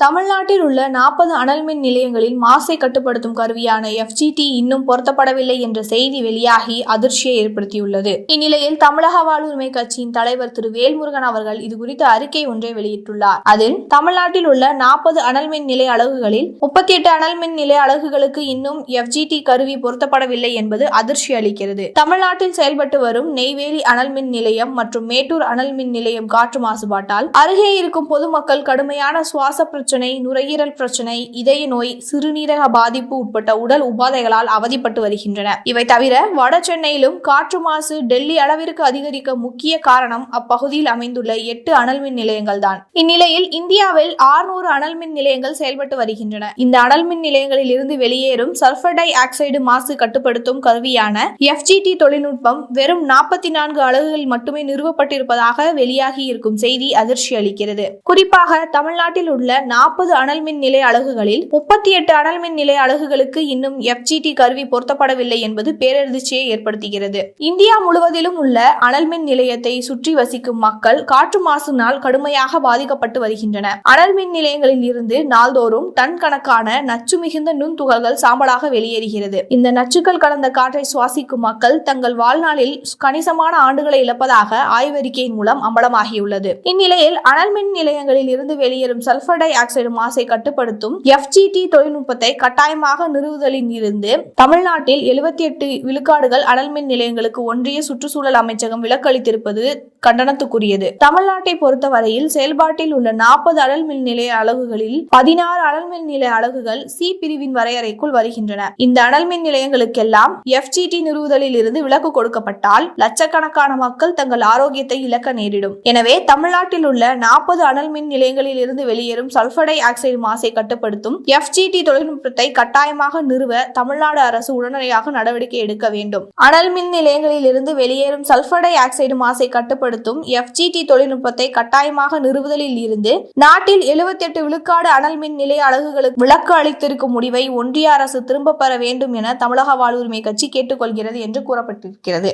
தமிழ்நாட்டில் உள்ள நாற்பது அனல் மின் நிலையங்களில் மாசை கட்டுப்படுத்தும் கருவியான எஃப்ஜிடி இன்னும் பொருத்தப்படவில்லை என்ற செய்தி வெளியாகி அதிர்ச்சியை ஏற்படுத்தியுள்ளது. இந்நிலையில் தமிழக வாழ்வுரிமை கட்சியின் தலைவர் திரு வேல்முருகன் அவர்கள் இது குறித்த அறிக்கை ஒன்றை வெளியிட்டுள்ளார். அதில் தமிழ்நாட்டில் உள்ள நாற்பது அனல் மின் நிலைய அலகுகளில் முப்பத்தி எட்டு அனல் மின் நிலைய அலகுகளுக்கு இன்னும் எஃப்ஜிடி கருவி பொருத்தப்படவில்லை என்பது அதிர்ச்சி அளிக்கிறது. தமிழ்நாட்டில் செயல்பட்டு வரும் நெய்வேலி அனல் மின் நிலையம் மற்றும் மேட்டூர் அனல் மின் நிலையம் காற்று மாசுபாட்டால் அருகே இருக்கும் பொதுமக்கள் கடுமையான சுவாச பிரச்சனை நுரையீரல் பிரச்சனை இதய நோய் சிறுநீரக பாதிப்பு உட்பட்ட உடல் உபாதைகளால் அவதிப்பட்டு வருகின்றனர் இவை தவிர வட சென்னையிலும் காற்று மாசு டெல்லி அளவிற்கு அதிகரிக்க முக்கிய காரணம் அப்பகுதியில் அமைந்துள்ள எட்டு அனல் மின் நிலையங்கள் தான். இந்நிலையில் இந்தியாவில் ஆறுநூறு அனல் மின் நிலையங்கள் செயல்பட்டு வருகின்றன. இந்த அனல் மின் நிலையங்களில் இருந்து வெளியேறும் சல்பர் டை ஆக்சைடு மாசு கட்டுப்படுத்தும் கருவியான எஃப்ஜிடி தொழில்நுட்பம் வெறும் நாற்பத்தி நான்கு அலகுகளில் மட்டுமே நிறுவப்பட்டிருப்பதாக வெளியாகி இருக்கும் செய்தி அதிர்ச்சி அளிக்கிறது குறிப்பாக தமிழ்நாட்டில் உள்ள நாற்பது அனல் மின் நிலைய அலகுகளில் முப்பத்தி எட்டு அனல் மின் நிலைய அலகுகளுக்கு இன்னும் எஃப்ஜிடி கருவி பொருத்தப்படவில்லை என்பது பேரதிர்ச்சியை ஏற்படுத்துகிறது. இந்தியா முழுவதிலும் உள்ள அனல் மின் நிலையத்தை சுற்றி வசிக்கும் மக்கள் காற்று மாசினால் கடுமையாக பாதிக்கப்பட்டு வருகின்றனர் அனல் மின் நிலையங்களில் இருந்து நாள்தோறும் டன் கணக்கான நச்சு மிகுந்த நுண்துகள்கள் சாம்பலாக வெளியேறுகிறது. இந்த நச்சுக்கள் கலந்த காற்றை சுவாசிக்கும் மக்கள் தங்கள் வாழ்நாளில் கணிசமான ஆண்டுகளை இழப்பதாக ஆய்வறிக்கையின் மூலம் அம்பலமாகியுள்ளது. இந்நிலையில் அனல் மின் நிலையங்களில் இருந்து வெளியேறும் சல்பர் டை ஆக்சைடு மாசை கட்டுப்படுத்தும் எஃப்ஜிடி தொழில்நுட்பத்தை கட்டாயமாக நிறுவுதலில் இருந்து தமிழ்நாட்டில் எழுபத்தி எட்டு விழுக்காடுகள் அனல்மின் நிலையங்களுக்கு ஒன்றிய சுற்றுச்சூழல் அமைச்சகம் விலக்களித்திருப்பது கண்டனத்துக்குரியது. தமிழ்நாட்டை பொறுத்தவரையில் செயல்பாட்டில் உள்ள நாற்பது அனல் மின் நிலைய அலகுகளில் பதினாறு அனல் மின் நிலைய அலகுகள் சி பிரிவின் வரையறைக்குள் வருகின்றன. இந்த அனல் மின் நிலையங்களுக்கெல்லாம் எஃப்ஜிடி நிறுவுதலில் இருந்து விலக்கு கொடுக்கப்பட்டால் லட்சக்கணக்கான மக்கள் தங்கள் ஆரோக்கியத்தை இழக்க நேரிடும். எனவே தமிழ்நாட்டில் உள்ள நாற்பது அனல் மின் நிலையங்களில் இருந்து வெளியேறும் சல்பர் சல்படை ஆக்சைடு மாசை கட்டுப்படுத்தும் எஃப்ஜிடி தொழில்நுட்பத்தை கட்டாயமாக நிறுவ தமிழ்நாடு அரசு உடனடியாக நடவடிக்கை எடுக்க வேண்டும். அனல் மின் நிலையங்களில் இருந்து வெளியேறும் சல்படை ஆக்சைடு மாசை கட்டுப்படுத்தும் எஃப்ஜிடி தொழில்நுட்பத்தை கட்டாயமாக நிறுவுதலில் இருந்து நாட்டில் 78 விழுக்காடு அனல் மின் நிலைய அலகுகளுக்கு விலக்கு அளித்திருக்கும் முடிவை ஒன்றிய அரசு திரும்பப் பெற வேண்டும் என தமிழக வாழ்வுரிமை கட்சி கேட்டுக்கொள்கிறது என்று கூறப்பட்டிருக்கிறது.